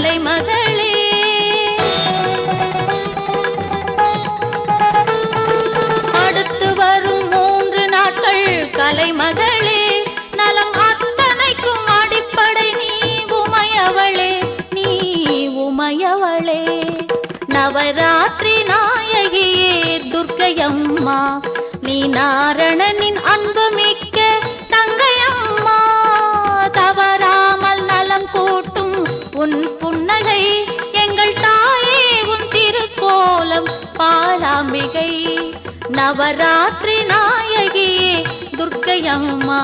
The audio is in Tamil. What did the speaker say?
மகளே. அடுத்து வரும் மூன்று நாட்கள் கலைமகளே நலம் அத்தனைக்கும் அடிப்படை நீ உமையவளே. நீ உமையவளே. நவராத்திரி நாயகியே துர்க்கையம்மா. நீ நாரணனின் அன்பு மிக்க தங்கையம்மா. தவறாமல் நலம் கூட்டும் உன் நவராத்திரி நாயகியே துர்க்கையம்மா.